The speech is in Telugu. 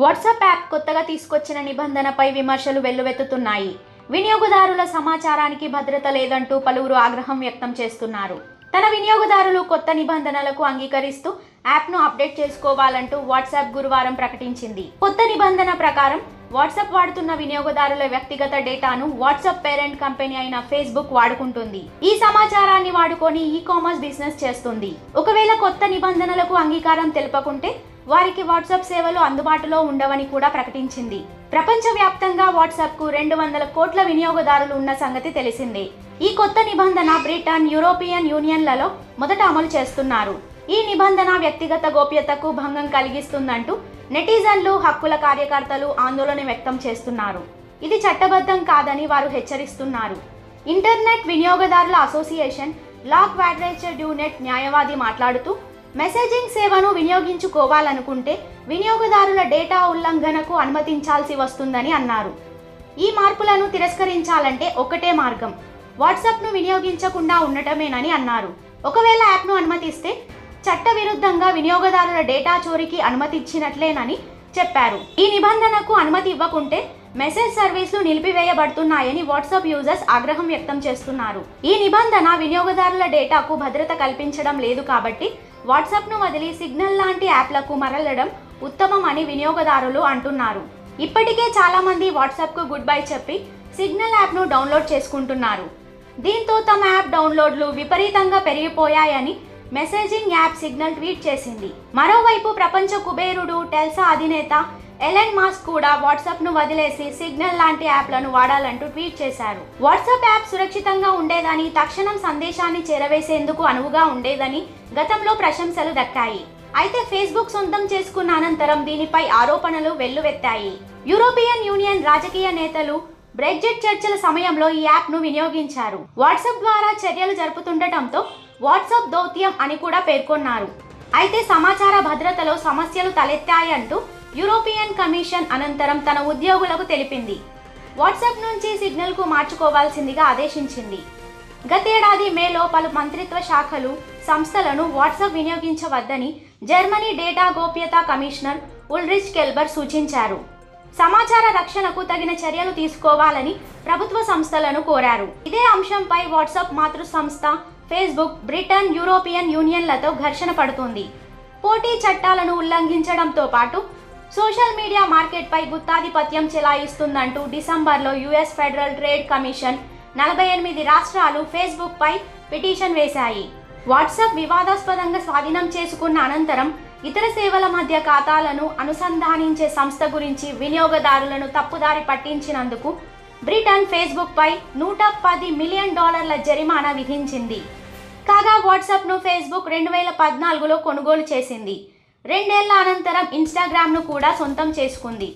వాట్సాప్ యాప్ కొత్తగా తీసుకొచ్చిన నిబంధనపై విమర్శలు వెల్లువెత్తుతున్నాయి. వినియోగదారుల సమాచారానికి భద్రత లేదంటూ పలువురు ఆగ్రహం వ్యక్తం చేస్తున్నారు. తన వినియోగదారులు కొత్త నిబంధనలకు అంగీకరిస్తూ యాప్ను అప్డేట్ చేసుకోవాలంటూ వాట్సాప్ గురువారం ప్రకటించింది. కొత్త నిబంధన ప్రకారం వాట్సాప్ వాడుతున్న వినియోగదారుల వ్యక్తిగత డేటాను వాట్సాప్ పేరెంట్ కంపెనీ అయిన ఫేస్బుక్ వాడుకుంటుంది. ఈ సమాచారాన్ని వాడుకొని ఈ కామర్స్ బిజినెస్ చేస్తుంది. ఒకవేళ కొత్త నిబంధనలకు అంగీకారం తెలుపకుంటే వారికి వాట్సాప్ సేవలు అందుబాటులో ఉండవని కూడా ప్రకటించింది. ప్రపంచవ్యాప్తంగా వాట్సాప్కు రెండు వందల కోట్ల వినియోగదారులు ఉన్న సంగతి తెలిసిందే. ఈ కొత్త నిబంధన బ్రిటన్ యూరోపియన్ యూనియన్లలో మొదట అమలు చేస్తున్నారు. ఈ నిబంధన వ్యక్తిగత గోప్యతకు భంగం కలిగిస్తుందంటూ నెటిజన్లు హక్కుల కార్యకర్తలు ఆందోళన వ్యక్తం చేస్తున్నారు. ఇది చట్టబద్ధం కాదని వారు హెచ్చరిస్తున్నారు. ఇంటర్నెట్ వినియోగదారుల అసోసియేషన్ లా క్వాడ్రేచర్ డ్యూనెట్ న్యాయవాది మాట్లాడుతూ మెసేజింగ్ సేవను వినియోగించుకోవాలనుకుంటే వినియోగదారుల డేటా ఉల్లంఘనకు అనుమతించాల్సి వస్తుందని అన్నారు. ఈ మార్పులను తిరస్కరించాలంటే ఒకటే మార్గం. వాట్సాప్ను వినియోగించకుండా ఉండటమేనని అన్నారు. ఒకవేళ యాప్ను అనుమతిస్తే చట్టవిరుద్ధంగా వినియోగదారుల డేటా చోరీకి అనుమతిచ్చినట్లేనని చెప్పారు. ఈ నిబంధనకు అనుమతి ఇవ్వకుంటే మెసేజ్ సర్వీసులు నిలిపివేయబడుతున్నాయని వాట్సాప్ యూజర్స్ ఆగ్రహం వ్యక్తం చేస్తున్నారు. ఈ నిబంధన వినియోగదారుల డేటాకు భద్రత కల్పించడం లేదు కాబట్టి వాట్సాప్ను వదిలి సిగ్నల్ లాంటి యాప్లకు మరలడం ఉత్తమం అని వినియోగదారులు అంటున్నారు. ఇప్పటికే చాలామంది వాట్సాప్కు గుడ్ బై చెప్పి సిగ్నల్ యాప్ను డౌన్లోడ్ చేసుకుంటున్నారు. దీంతో తమ యాప్ డౌన్లోడ్లు విపరీతంగా పెరిగిపోయాయని మెసేజింగ్ యాప్ సిగ్నల్ ట్వీట్ చేసింది. మరోవైపు ప్రపంచ కుబేరుడు టెల్సా అధినేత ఎలెన్ మాస్క్ కూడా వాట్సాప్ను వదిలేసి సిగ్నల్ లాంటి యాప్లను వాడాలంటూ ట్వీట్ చేశారు. వాట్సాప్ యాప్ సురక్షితంగా ఉండేదని తక్షణం సందేశాన్ని చేరవేసేందుకు అనువుగా ఉండేదని గతంలో ప్రశంసలు దక్కాయి. అయితే ఫేస్బుక్ సొంతం చేసుకున్న అనంతరం దీనిపై ఆరోపణలు వెల్లువెత్తాయి. యూరోపియన్ యూనియన్ రాజకీయ నేతలు బ్రెగ్జిట్ చర్చల సమయంలో ఈ యాప్ను వినియోగించారు. వాట్సాప్ ద్వారా చర్యలు జరుపుతుండటంతో వాట్సాప్ దౌత్యం అని కూడా పేర్కొన్నారు. అయితే సమాచార భద్రతలో సమస్యలు తలెత్తాయంటూ యూరోపియన్ కమిషన్ అనంతరం తన ఉద్యోగులకు తెలిపింది. వాట్సాప్ నుంచి సిగ్నల్కు మార్చుకోవాల్సిందిగా ఆదేశించింది. గతేడాది మేలో పలు మంత్రిత్వ శాఖలు సంస్థలను వాట్సాప్ వినియోగించవద్దని జర్మనీ డేటా గోప్యతా కమిషనర్ ఉల్రిచ్ కెల్బర్ సూచించారు. సమాచార రక్షణకు తగిన చర్యలు తీసుకోవాలని ప్రభుత్వ సంస్థలను కోరారు. ఇదే అంశంపై వాట్సాప్ మాతృ సంస్థ ఫేస్బుక్ బ్రిటన్ యూరోపియన్ యూనియన్లతో ఘర్షణ పడుతుంది. పోటీ చట్టాలను ఉల్లంఘించడంతో పాటు సోషల్ మీడియా మార్కెట్పై గుత్తాధిపత్యం చెలాయిస్తుందంటూ డిసెంబర్లో యుఎస్ ఫెడరల్ ట్రేడ్ కమిషన్. నలభై ఎనిమిది రాష్ట్రాలు ఫేస్బుక్పై పిటిషన్ వేశాయి. వాట్సాప్ వివాదాస్పదంగా స్వాధీనం చేసుకున్న అనంతరం ఇతర సేవల మధ్య ఖాతాలను అనుసంధానించే సంస్థ గురించి వినియోగదారులను తప్పుదారి పట్టించినందుకు బ్రిటన్ ఫేస్బుక్పై నూట పది మిలియన్ డాలర్ల జరిమానా విధించింది. కాగా వాట్సాప్ను ఫేస్బుక్ రెండు వేల పద్నాలుగులో కొనుగోలు చేసింది. రెండేళ్ళ అనంతరం ఇన్స్టాగ్రామ్ను కూడా సొంతం చేసుకుంది.